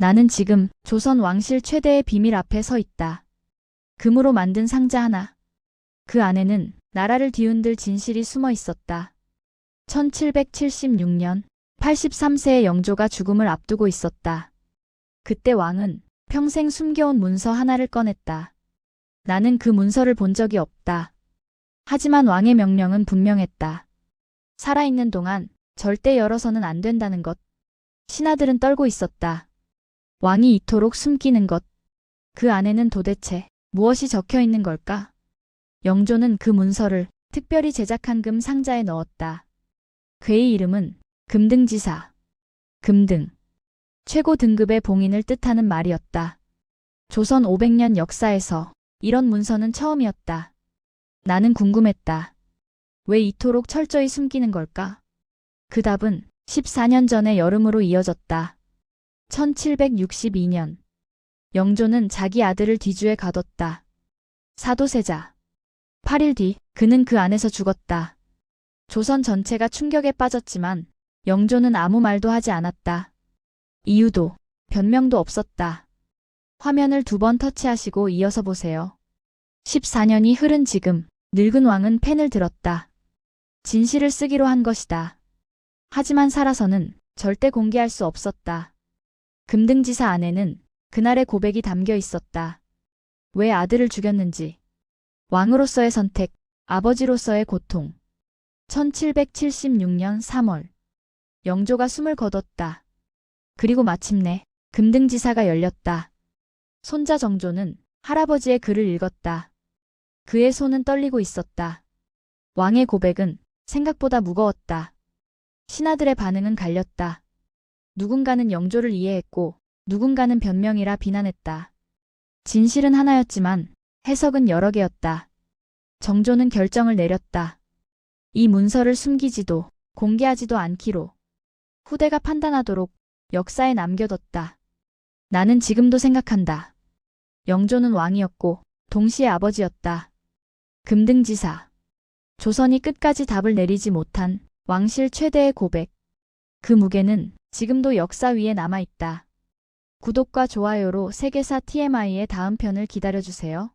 나는 지금 조선 왕실 최대의 비밀 앞에 서 있다. 금으로 만든 상자 하나. 그 안에는 나라를 뒤흔들 진실이 숨어 있었다. 1776년 83세의 영조가 죽음을 앞두고 있었다. 그때 왕은 평생 숨겨온 문서 하나를 꺼냈다. 나는 그 문서를 본 적이 없다. 하지만 왕의 명령은 분명했다. 살아있는 동안 절대 열어서는 안 된다는 것. 신하들은 떨고 있었다. 왕이 이토록 숨기는 것. 그 안에는 도대체 무엇이 적혀 있는 걸까? 영조는 그 문서를 특별히 제작한 금 상자에 넣었다. 괴의 이름은 금등지사. 금등. 최고 등급의 봉인을 뜻하는 말이었다. 조선 500년 역사에서 이런 문서는 처음이었다. 나는 궁금했다. 왜 이토록 철저히 숨기는 걸까? 그 답은 14년 전의 여름으로 이어졌다. 1762년. 영조는 자기 아들을 뒤주에 가뒀다. 사도세자. 8일 뒤 그는 그 안에서 죽었다. 조선 전체가 충격에 빠졌지만 영조는 아무 말도 하지 않았다. 이유도 변명도 없었다. 화면을 두 번 터치하시고 이어서 보세요. 14년이 흐른 지금 늙은 왕은 펜을 들었다. 진실을 쓰기로 한 것이다. 하지만 살아서는 절대 공개할 수 없었다. 금등지사 안에는 그날의 고백이 담겨 있었다. 왜 아들을 죽였는지, 왕으로서의 선택, 아버지로서의 고통. 1776년 3월. 영조가 숨을 거뒀다. 그리고 마침내 금등지사가 열렸다. 손자 정조는 할아버지의 글을 읽었다. 그의 손은 떨리고 있었다. 왕의 고백은 생각보다 무거웠다. 신하들의 반응은 갈렸다. 누군가는 영조를 이해했고 누군가는 변명이라 비난했다. 진실은 하나였지만 해석은 여러 개였다. 정조는 결정을 내렸다. 이 문서를 숨기지도 공개하지도 않기로 후대가 판단하도록 역사에 남겨뒀다. 나는 지금도 생각한다. 영조는 왕이었고 동시에 아버지였다. 금등지사. 조선이 끝까지 답을 내리지 못한 왕실 최대의 고백. 그 무게는 지금도 역사 위에 남아있다. 구독과 좋아요로 세계사 TMI의 다음 편을 기다려주세요.